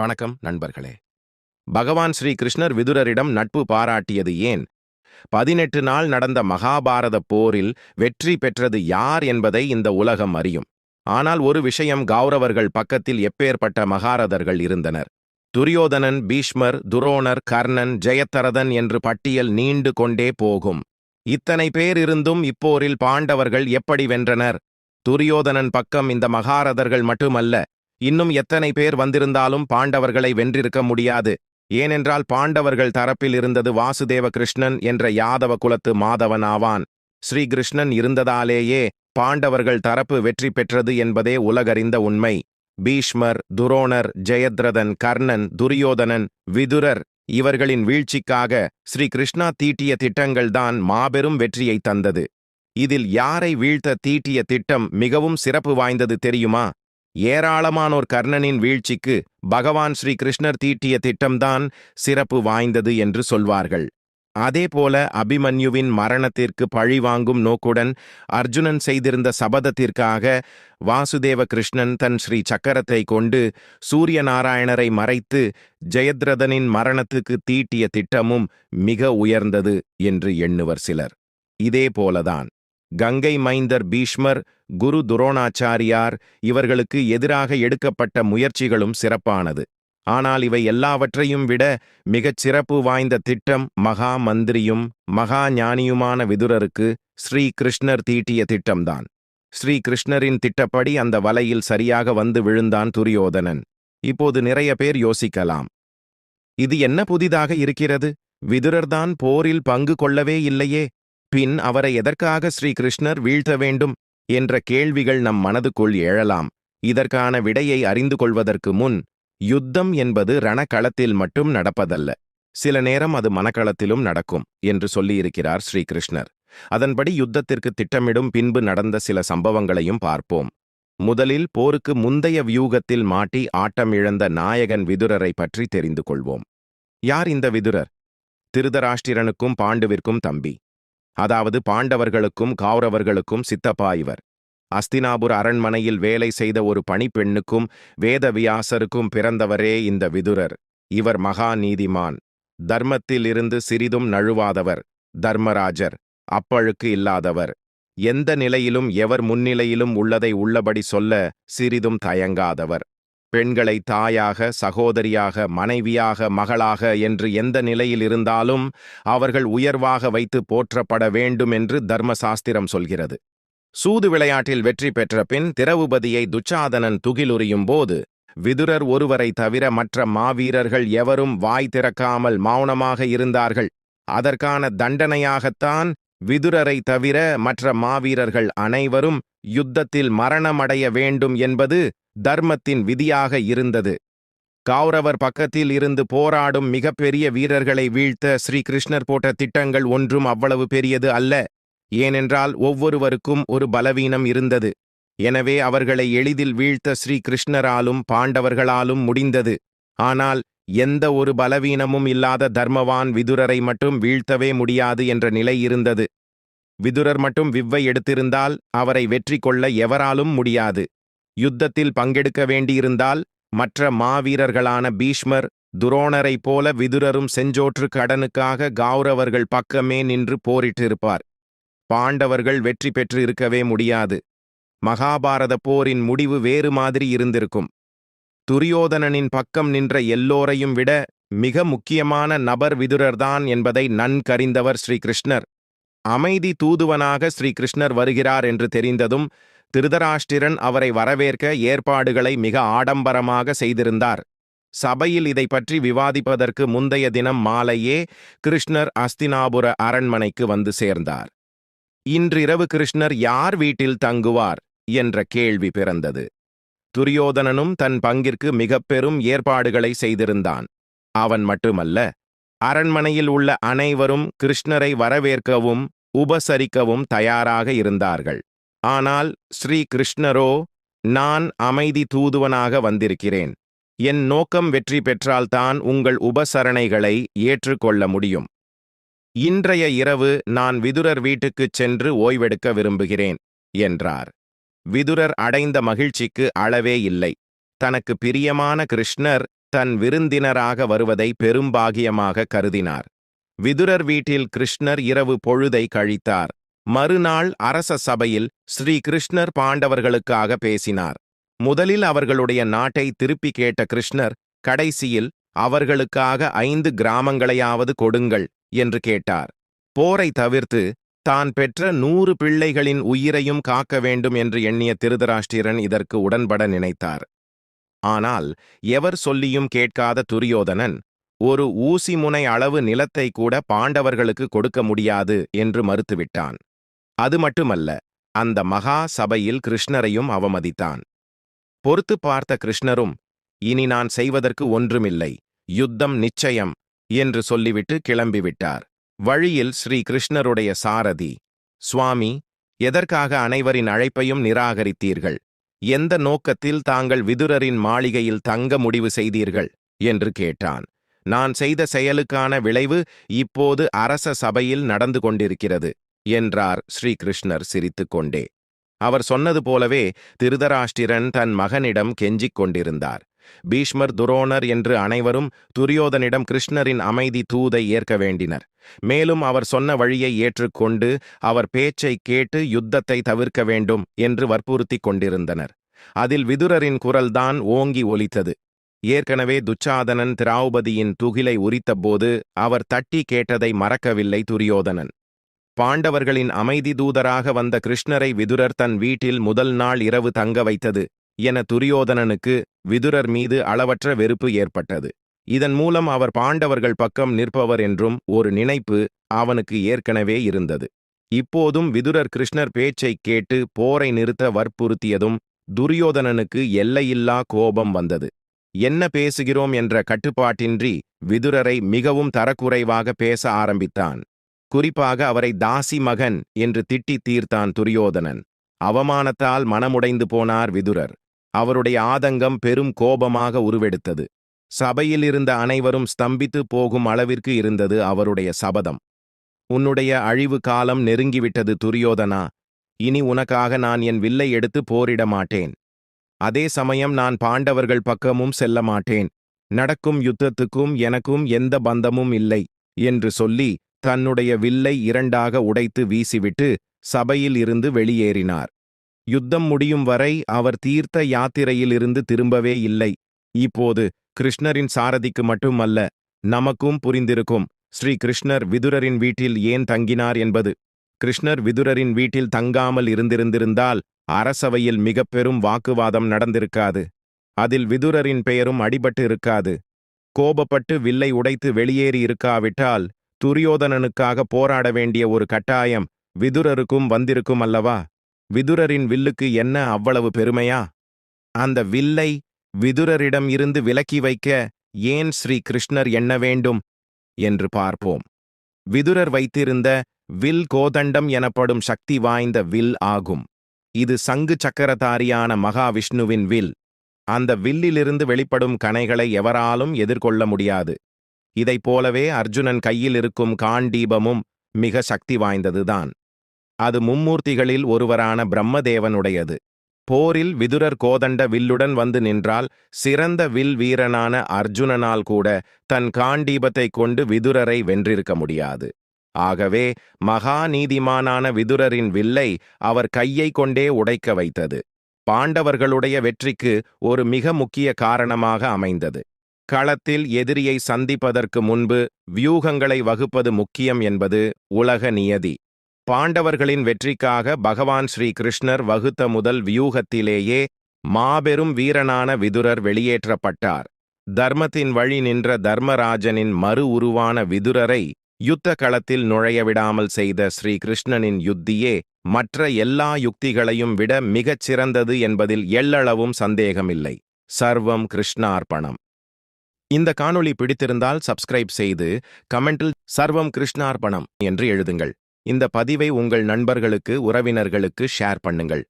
வணக்கம் நண்பர்களே. பகவான் ஸ்ரீ கிருஷ்ணர் விதுரரிடம் நட்பு பாராட்டியது ஏன்? பதினெட்டு நாள் நடந்த மகாபாரத போரில் வெற்றி பெற்றது யார் என்பதை இந்த உலகம் அறியும். ஆனால் ஒரு விஷயம் கௌரவர்கள் பக்கத்தில் எப்பேற்பட்ட மகாரதர்கள் இருந்தனர். துரியோதனன் பீஷ்மர் துரோணர் கர்ணன் ஜெயத்தரதன் என்று பட்டியல் நீண்டு கொண்டே போகும். இத்தனை பேர் இருந்தும் இப்போரில் பாண்டவர்கள் எப்படி வென்றனர்? துரியோதனன் பக்கம் இந்த மகாரதர்கள் மட்டுமல்ல இன்னும் எத்தனை பேர் வந்திருந்தாலும் பாண்டவர்களை வென்றிருக்க முடியாது. ஏனென்றால் பாண்டவர்கள் தரப்பில் இருந்தது வாசுதேவ கிருஷ்ணன் என்ற யாதவ குலத்து மாதவன் ஆவான் ஸ்ரீகிருஷ்ணன் இருந்ததாலேயே பாண்டவர்கள் தரப்பு வெற்றி பெற்றது என்பதே உலகறிந்த உண்மை. பீஷ்மர் துரோணர் ஜெயத்ரதன் கர்ணன் துரியோதனன் விதுரர் இவர்களின் வீழ்ச்சிக்காக ஸ்ரீ கிருஷ்ணா தீட்டிய திட்டங்கள்தான் மாபெரும் வெற்றியை தந்தது. இதில் யாரை வீழ்த்த தீட்டிய திட்டம் மிகவும் சிறப்பு வாய்ந்தது தெரியுமா? ஏராளமானோர் கர்ணனின் வீழ்ச்சிக்கு பகவான் ஸ்ரீ கிருஷ்ணர் தீட்டிய திட்டம்தான் சிறப்பு வாய்ந்தது என்று சொல்வார்கள். அதேபோல அபிமன்யுவின் மரணத்திற்கு பழி வாங்கும் நோக்குடன் அர்ஜுனன் செய்திருந்த சபதத்திற்காக வாசுதேவ கிருஷ்ணன் தன் ஸ்ரீ சக்கரத்தை கொண்டு சூரிய நாராயணரை மறைத்து ஜெயத்ரதனின் மரணத்துக்கு தீட்டிய திட்டமும் மிக உயர்ந்தது என்று எண்ணுவர் சிலர். இதேபோலதான் கங்கை மைந்தர் பீஷ்மர் குரு துரோணாச்சாரியார் இவர்களுக்கு எதிராக எடுக்கப்பட்ட முயற்சிகளும் சிறப்பானது. ஆனால் இவை எல்லாவற்றையும் விட மிகச் சிறப்பு வாய்ந்த திட்டம் மகா மந்திரியும் மகா ஞானியுமான விதுரருக்கு ஸ்ரீ கிருஷ்ணர் தீட்டிய திட்டம்தான். ஸ்ரீ கிருஷ்ணரின் திட்டப்படி அந்த வலையில் சரியாக வந்து விழுந்தான் துரியோதனன். இப்போது நிறைய பேர் யோசிக்கலாம். இது என்ன புதிதாக இருக்கிறது? விதுரர்தான் போரில் பங்கு கொள்ளவே இல்லையே. பின் அவரை எதற்காக ஸ்ரீகிருஷ்ணர் வீழ்த்த வேண்டும் என்ற கேள்விகள் நம் மனதுக்குள் எழலாம். இதற்கான விடையை அறிந்து கொள்வதற்கு முன் யுத்தம் என்பது ரணக்களத்தில் மட்டும் நடப்பதல்ல. சில நேரம் அது மனக்களத்திலும் நடக்கும் என்று சொல்லியிருக்கிறார் ஸ்ரீகிருஷ்ணர். அதன்படி யுத்தத்திற்கு திட்டமிடும் பின்பு நடந்த சில சம்பவங்களையும் பார்ப்போம். முதலில் போருக்கு முந்தைய வியூகத்தில் மாட்டி ஆட்டம் இழந்த நாயகன் விதுரரை பற்றி தெரிந்து கொள்வோம். யார் இந்த விதுரர்? திருதராஷ்டிரனுக்கும் பாண்டுவிற்கும் தம்பி. அதாவது பாண்டவர்களுக்கும் கௌரவர்களுக்கும் சித்தப்பா இவர். அஸ்தினாபுர அரண்மனையில் வேலை செய்த ஒரு பணிப்பெண்ணுக்கும் வேதவியாசருக்கும் பிறந்தவரே இந்த விதுரர். இவர் மகா நீதிமான் தர்மத்தில் இருந்து சிறிதும் நழுவாதவர். தர்மராஜர். அப்பழுக்கு இல்லாதவர். எந்த நிலையிலும் எவர் முன்னிலையிலும் உள்ளதை உள்ளபடி சொல்ல சிறிதும் தயங்காதவர். பெண்களை தாயாக சகோதரியாக மனைவியாக மகளாக என்று எந்த நிலையில் இருந்தாலும் அவர்கள் உயர்வாக வைத்து போற்றப்பட வேண்டும் என்று தர்மசாஸ்திரம் சொல்கிறது. சூது விளையாட்டில் வெற்றி பெற்ற பின் திரவுபதியை துச்சாதனன் துகிலுரியும் போது விதுரர் ஒருவரை தவிர மற்ற மாவீரர்கள் எவரும் வாய் திறக்காமல் மௌனமாக இருந்தார்கள். அதற்கான தண்டனையாகத்தான் விதுரரை தவிர மற்ற மாவீரர்கள் அனைவரும் யுத்தத்தில் மரணமடைய வேண்டும் என்பது தர்மத்தின் விதியாக இருந்தது. கௌரவர் பக்கத்தில் இருந்து போராடும் மிகப்பெரிய வீரர்களை வீழ்த்த ஸ்ரீகிருஷ்ணர் போட்ட திட்டங்கள் ஒன்றும் அவ்வளவு பெரியது அல்ல. ஏனென்றால் ஒவ்வொருவருக்கும் ஒரு பலவீனம் இருந்தது. எனவே அவர்களை எளிதில் வீழ்த்த ஸ்ரீகிருஷ்ணராலும் பாண்டவர்களாலும் முடிந்தது. ஆனால் எந்த ஒரு பலவீனமும் இல்லாத தர்மவான் விதுரரை மட்டும் வீழ்த்தவே முடியாது என்ற நிலை இருந்தது. விதுரர் மட்டும் விவ்வை எடுத்திருந்தால் அவரை வெற்றி கொள்ள எவராலும் முடியாது. யுத்தத்தில் பங்கெடுக்க வேண்டியிருந்தால் மற்ற மாவீரர்களான பீஷ்மர் துரோணரைப் போல விதுரரும் செஞ்சோற்று கடனுக்காக கௌரவர்கள் பக்கமே நின்று போரிட்டிருப்பார். பாண்டவர்கள் வெற்றி பெற்று இருக்கவே முடியாது. மகாபாரத போரின் முடிவு வேறு மாதிரி இருந்திருக்கும். துரியோதனனின் பக்கம் நின்ற எல்லோரையும் விட மிக முக்கியமான நபர் விதுரர்தான் என்பதை நன்கறிந்தவர் ஸ்ரீகிருஷ்ணர் அமைதி தூதுவனாக ஸ்ரீகிருஷ்ணர் வருகிறார் என்று தெரிந்ததும் திருதராஷ்டிரன் அவரை வரவேற்க ஏற்பாடுகளை மிக ஆடம்பரமாக செய்திருந்தார். சபையில் இதை பற்றி விவாதிப்பதற்கு முந்தைய தினம் மாலையே கிருஷ்ணர் அஸ்தினாபுர அரண்மனைக்கு வந்து சேர்ந்தார். இன்றிரவு கிருஷ்ணர் யார் வீட்டில் தங்குவார் என்ற கேள்வி பிறந்தது. துரியோதனனும் தன் பங்கிற்கு மிகப்பெரும் ஏற்பாடுகளை செய்திருந்தான். அவன் மட்டுமல்ல அரண்மனையில் உள்ள அனைவரும் கிருஷ்ணரை வரவேற்கவும் உபசரிக்கவும் தயாராக இருந்தார்கள். ஆனால் ஸ்ரீ கிருஷ்ணரோ நான் அமைதி தூதுவனாக வந்திருக்கிறேன். என் நோக்கம் வெற்றி பெற்றால்தான் உங்கள் உபசரணைகளை ஏற்றுக்கொள்ள முடியும். இன்றைய இரவு நான் விதுரர் வீட்டுக்குச் சென்று ஓய்வெடுக்க விரும்புகிறேன் என்றார். விதுரர் அடைந்த மகிழ்ச்சிக்கு அளவே இல்லை. தனக்கு பிரியமான கிருஷ்ணர் தன் விருந்தினராக வருவதை பெரும்பாகியமாக கருதினார். விதுரர் வீட்டில் கிருஷ்ணர் இரவு பொழுதை கழித்தார். மறுநாள் அரச சபையில் ஸ்ரீ கிருஷ்ணர் பாண்டவர்களுக்காக பேசினார். முதலில் அவர்களுடைய நாட்டை திருப்பி கேட்ட கிருஷ்ணர் கடைசியில் அவர்களுக்காக ஐந்து கிராமங்களையாவது கொடுங்கள் என்று கேட்டார். போரை தவிர்த்து தான் பெற்ற நூறு பிள்ளைகளின் உயிரையும் காக்க வேண்டும் என்று எண்ணிய திருதராஷ்டிரன் இதற்கு உடன்பட நினைத்தார். ஆனால் எவர் சொல்லியும் கேட்காத துரியோதனன் ஒரு ஊசி முனை அளவு நிலத்தை கூட பாண்டவர்களுக்கு கொடுக்க முடியாது என்று மறுத்துவிட்டான். அது மட்டுமல்ல அந்த மகா சபையில் கிருஷ்ணரையும் அவமதித்தான். பொறுத்து பார்த்த கிருஷ்ணரும் இனி நான் செய்வதற்கு ஒன்றுமில்லை யுத்தம் நிச்சயம் என்று சொல்லிவிட்டு கிளம்பிவிட்டார். வழியில் ஸ்ரீ கிருஷ்ணருடைய சாரதி சுவாமி எதற்காக அனைவரின் அழைப்பையும் நிராகரித்தீர்கள்? எந்த நோக்கத்தில் தாங்கள் விதுரரின் மாளிகையில் தங்க முடிவு செய்தீர்கள்? என்று கேட்டான். நான் செய்த செயலுக்கான விளைவு இப்போது அரச சபையில் நடந்து கொண்டிருக்கிறது. என்றார் ஸ்ரீகிருஷ்ணர் சிரித்துக்கொண்டே. அவர் சொன்னது போலவே திருதராஷ்டிரன் தன் மகனிடம் கெஞ்சிக் கொண்டிருந்தார். பீஷ்மர் துரோணர் என்று அனைவரும் துரியோதனிடம் கிருஷ்ணரின் அமைதி தூதை ஏற்க வேண்டினர். மேலும் அவர் சொன்ன வழியை ஏற்றுக்கொண்டு அவர் பேச்சை கேட்டு யுத்தத்தை தவிர்க்க வேண்டும் என்று வற்புறுத்திக் கொண்டிருந்தனர். அதில் விதுரரின் குரல்தான் ஓங்கி ஒலித்தது. ஏற்கனவே துச்சாதனன் திராவுபதியின் துகிலை உரித்தபோது அவர் தட்டி கேட்டதை மறக்கவில்லை துரியோதனன். பாண்டவர்களின் அமைதி தூதராக வந்த கிருஷ்ணரை விதுரர் தன் வீட்டில் முதல் நாள் இரவு தங்க வைத்தது என துரியோதனனுக்கு விதுரர் மீது அளவற்ற வெறுப்பு ஏற்பட்டது. இதன் மூலம் அவர் பாண்டவர்கள் பக்கம் நிற்பவர் என்றும் ஒரு நினைப்பு அவனுக்கு ஏற்கனவே இருந்தது. இப்போதும் விதுரர் கிருஷ்ணர் பேச்சைக் கேட்டு போரை நிறுத்த வற்புறுத்தியதும் துரியோதனனுக்கு எல்லையில்லா கோபம் வந்தது. என்ன பேசுகிறோம்? என்ற கட்டுப்பாட்டின்றி விதுரரை மிகவும் தரக்குறைவாக பேச ஆரம்பித்தான். குறிப்பாக அவரை தாசி மகன் என்று திட்டி தீர்த்தான் துரியோதனன். அவமானத்தால் மனமுடைந்து போனார் விதுரர். அவருடைய ஆதங்கம் பெரும் கோபமாக உருவெடுத்தது. சபையில் இருந்த அனைவரும் ஸ்தம்பித்து போகும் அளவிற்கு இருந்தது அவருடைய சபதம். உன்னுடைய அழிவு காலம் நெருங்கிவிட்டது துரியோதனா. இனி உனக்காக நான் என் வில்லை எடுத்து போரிட மாட்டேன். அதே சமயம் நான் பாண்டவர்கள் பக்கமும் செல்ல மாட்டேன். நடக்கும் யுத்தத்துக்கும் எனக்கும் எந்த பந்தமும் இல்லை என்று சொல்லி தன்னுடைய வில்லை இரண்டாக உடைத்து வீசிவிட்டு சபையில் இருந்து வெளியேறினார். யுத்தம் முடியும் வரை அவர் தீர்த்த யாத்திரையிலிருந்து திரும்பவே இல்லை. இப்போது கிருஷ்ணரின் சாரதிக்கு மட்டுமல்ல நமக்கும் புரிந்திருக்கும் ஸ்ரீ கிருஷ்ணர் விதுரரின் வீட்டில் ஏன் தங்கினார் என்பது. கிருஷ்ணர் விதுரரின் வீட்டில் தங்காமல் இருந்திருந்திருந்தால் அரசவையில் மிக பெரும் வாக்குவாதம் நடந்திருக்காது. அதில் விதுரரின் பெயரும் அடிபட்டு இருக்காது. கோபப்பட்டு வில்லை உடைத்து வெளியேறி இருக்காவிட்டால் துரியோதனனுக்காக போராட வேண்டிய ஒரு கட்டாயம் விதுரருக்கும் வந்திருக்கும் அல்லவா? விதுரரின் வில்லுக்கு என்ன அவ்வளவு பெருமையா? அந்த வில்லை விதுரரிடம் இருந்து விலக்கி வைக்க ஏன் ஸ்ரீ கிருஷ்ணர் எண்ண வேண்டும் என்று பார்ப்போம். விதுரர் வைத்திருந்த வில் கோதண்டம் எனப்படும் சக்தி வாய்ந்த வில் ஆகும். இது சங்கு சக்கரதாரியான மகாவிஷ்ணுவின் வில். அந்த வில்லிலிருந்து வெளிப்படும் கணைகளை எவராலும் எதிர்கொள்ள முடியாது. இதைப் போலவே அர்ஜுனன் கையில் இருக்கும் காண்டீபமும் மிக சக்தி வாய்ந்ததுதான். அது மும்மூர்த்திகளில் ஒருவரான பிரம்மதேவனுடையது. போரில் விதுரர் கோதண்ட வில்லுடன் வந்து நின்றால் சிறந்த வில் வீரனான அர்ஜுனனால் கூட தன் காண்டீபத்தை கொண்டு விதுரரை வென்றிருக்க முடியாது. ஆகவே மகா நீதிமானான விதுரரின் வில்லை அவர் கையை கொண்டே உடைக்க வைத்தது. பாண்டவர்களுடைய வெற்றிக்கு ஒரு மிக முக்கிய காரணமாக அமைந்தது. களத்தில் எதிரியை சந்திப்பதற்கு முன்பு வியூகங்களை வகுப்பது முக்கியம் என்பது உலக நியதி. பாண்டவர்களின் வெற்றிக்காக பகவான் ஸ்ரீ கிருஷ்ணர் வகுத்த முதல் வியூகத்திலேயே மாபெரும் வீரனான விதுரர் வெளியேற்றப்பட்டார். தர்மத்தின் வழி நின்ற தர்மராஜனின் மறு உருவான விதுரரை யுத்த களத்தில் நுழைய விடாமல் செய்த ஸ்ரீ கிருஷ்ணனின் யுத்தியே மற்ற எல்லா யுக்திகளையும் விட மிகச் சிறந்தது என்பதில் எள்ளளவும் சந்தேகமில்லை. சர்வம் கிருஷ்ணார்ப்பணம். இந்த காணொளி பிடித்திருந்தால் சப்ஸ்கிரைப் செய்து கமெண்டில் சர்வம் கிருஷ்ணார்பணம் என்று எழுதுங்கள். இந்த பதிவை உங்கள் நண்பர்களுக்கு உறவினர்களுக்கு ஷேர் பண்ணுங்கள்.